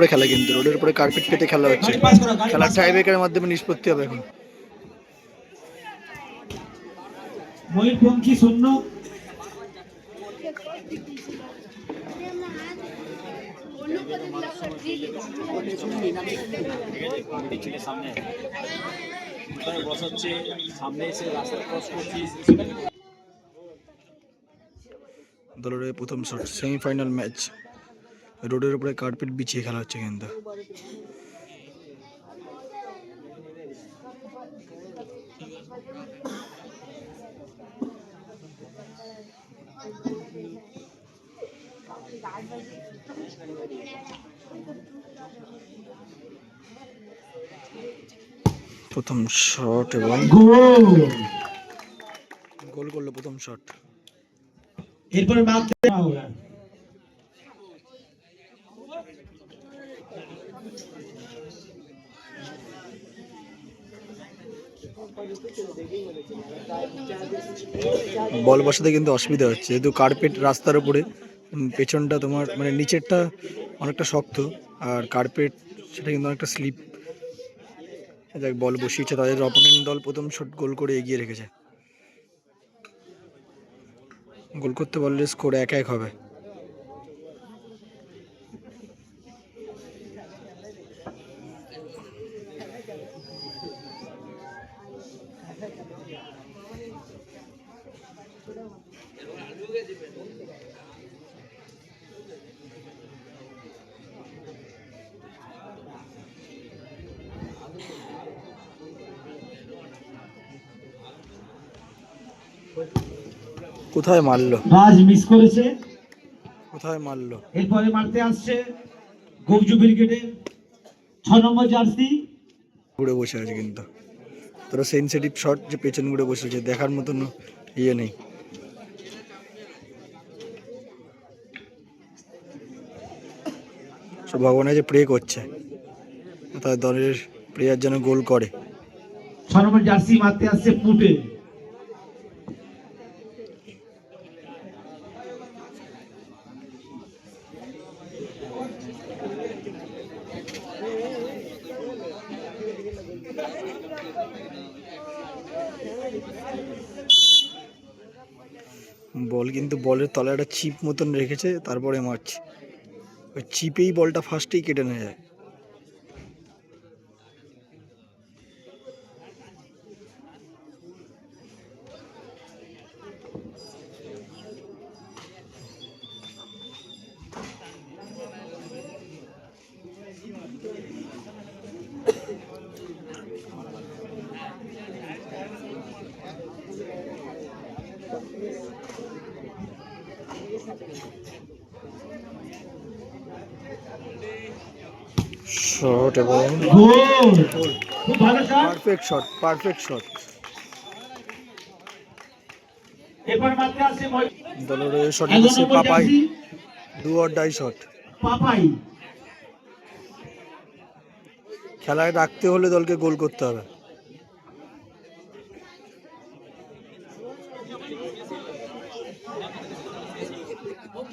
উপরে খেলা কিন্তু রোডের উপরে কার্পেট পেতে খেলা হচ্ছে। খেলার টাই ব্রেকারের মাধ্যমে নিষ্পত্তি হবে এখন। ময়ূরপঙ্খী শূন্য। সামনে বসাচ্ছে সামনে এসে রাস্তা ক্রস করছিস দলের প্রথম শট সেমিফাইনাল ম্যাচ রোডের উপরে কার্পেট বিছিয়ে খেলা হচ্ছে কিন্তু। প্রথম শট এবং গোল গোল করল প্রথম শট এরপরে হবে বল বসাতে কিন্তু অসুবিধা হচ্ছে। যেহেতু কার্পেট রাস্তার উপরে পেছনটা তোমার মানে নিচেরটা অনেকটা শক্ত, আর কার্পেট সেটা কিন্তু অনেকটা স্লিপ দেখ বল বসিয়েছে, তাদের অপোনেন্ট দল প্রথম শট গোল করে এগিয়ে রেখেছে। গোল করতে পারলে স্কোর এক এক হবে। কোথায় মারলো? রাজ মিস করেছে। কোথায় মারলো? এরপরে মারতে আসছে গবজু ব্রিগেডের ছ নম্বর জার্সি ঘুরে বসে আছে কিন্তু। তোরা সেন্সিটিভ শট যে পেছন ঘুরে বসে আছে দেখার মতন ইয়ে নেই। সব ভগবানের যে প্রে করছে তার দলের প্লেয়ার যেন গোল করে। ছ নম্বর জার্সি মারতে আসছে পুটে। বল কিন্তু বলের তলায় একটা চিপ মতন রেখেছে, তারপরে মারছে। ওই চিপেই বলটা ফার্স্টেই কেটে নেওয়া যায় শট এবং গোল খুব ভালো shot perfect shot perfect shot এরপর মারতে দলের শট দিচ্ছে পাপাই ডাই শট পাপাই। খেলায় রাখতে হলে দলকে গোল করতে হবে। Oh,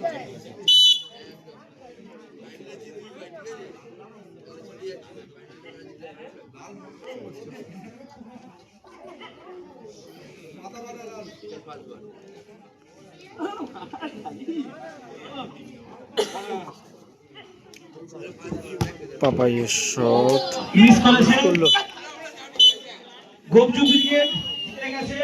thanks. পাপাইয়ের শট মিস করেছেন গবজু জিতে গেছে।